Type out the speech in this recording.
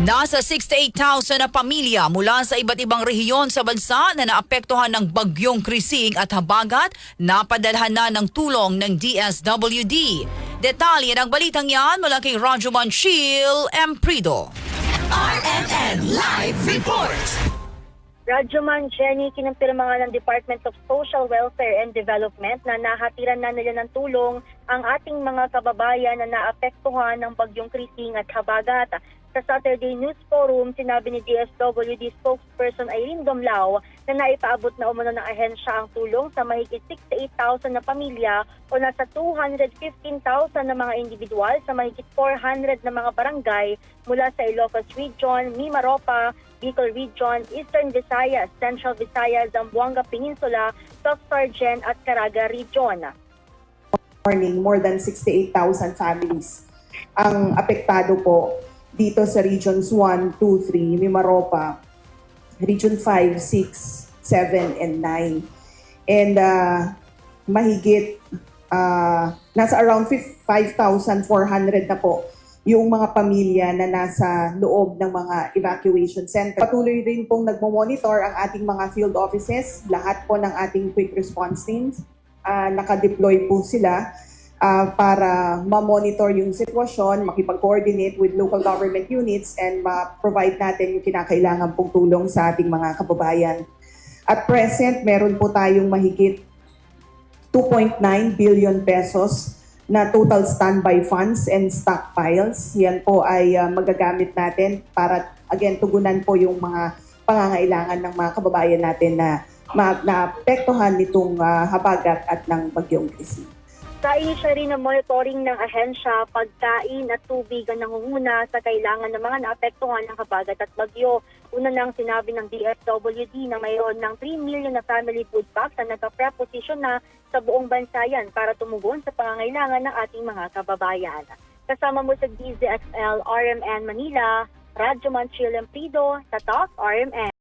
Nasa 68,000 na pamilya mula sa iba't ibang rehiyon sa bansa na naapektuhan ng bagyong Krising at Habagat napadalhan na ng tulong ng DSWD. Detalye ng balitang yan mula kay Rajuman Chill Emprido. RNN Live Report! Radyoman Jenny, kinumpirma ng Department of Social Welfare and Development na nahatiran na nila ng tulong ang ating mga kababayan na naapektuhan ng bagyong Krising at Habagat. Sa Saturday News Forum, sinabi ni DSWD spokesperson Irene Domlao na naipaabot na umano ng ahensya ang tulong sa mahigit 68,000 na pamilya o nasa 215,000 na mga individual sa mahigit 400 na mga barangay mula sa Ilocos Region, Mimaropa, Bicol Region, Eastern Visayas, Central Visayas, Zamboanga Peninsula, Sargent at Caraga Region. morning, more than 68,000 families ang apektado po dito sa Regions 1, 2, 3, Mimaropa, Region 5, 6, 7, and 9. And uh, mahigit, uh, nasa around 5,400 na po yung mga pamilya na nasa loob ng mga evacuation center. Patuloy rin pong nagmo-monitor ang ating mga field offices, lahat po ng ating quick response teams. Uh, nakadeploy po sila uh, para ma-monitor yung sitwasyon, makipag-coordinate with local government units and ma-provide natin yung kinakailangan pong tulong sa ating mga kababayan. At present, meron po tayong mahigit 2.9 billion pesos na total standby funds and stockpiles. Yan po ay uh, magagamit natin para again tugunan po yung mga pangangailangan ng mga kababayan natin na ma- naapektuhan nitong uh, habagat at ng bagyong Krisi. Sa inisya rin ng monitoring ng ahensya, pagkain at tubig ang nangunguna sa kailangan ng mga naapektuhan ng kabagat at bagyo. Una nang sinabi ng DSWD na mayroon ng 3 million na family food packs na nagka-preposition na sa buong bansa yan para tumugon sa pangangailangan ng ating mga kababayan. Kasama mo sa DZXL RMN Manila, Radyo Manchil Emprido, Tatak RMN.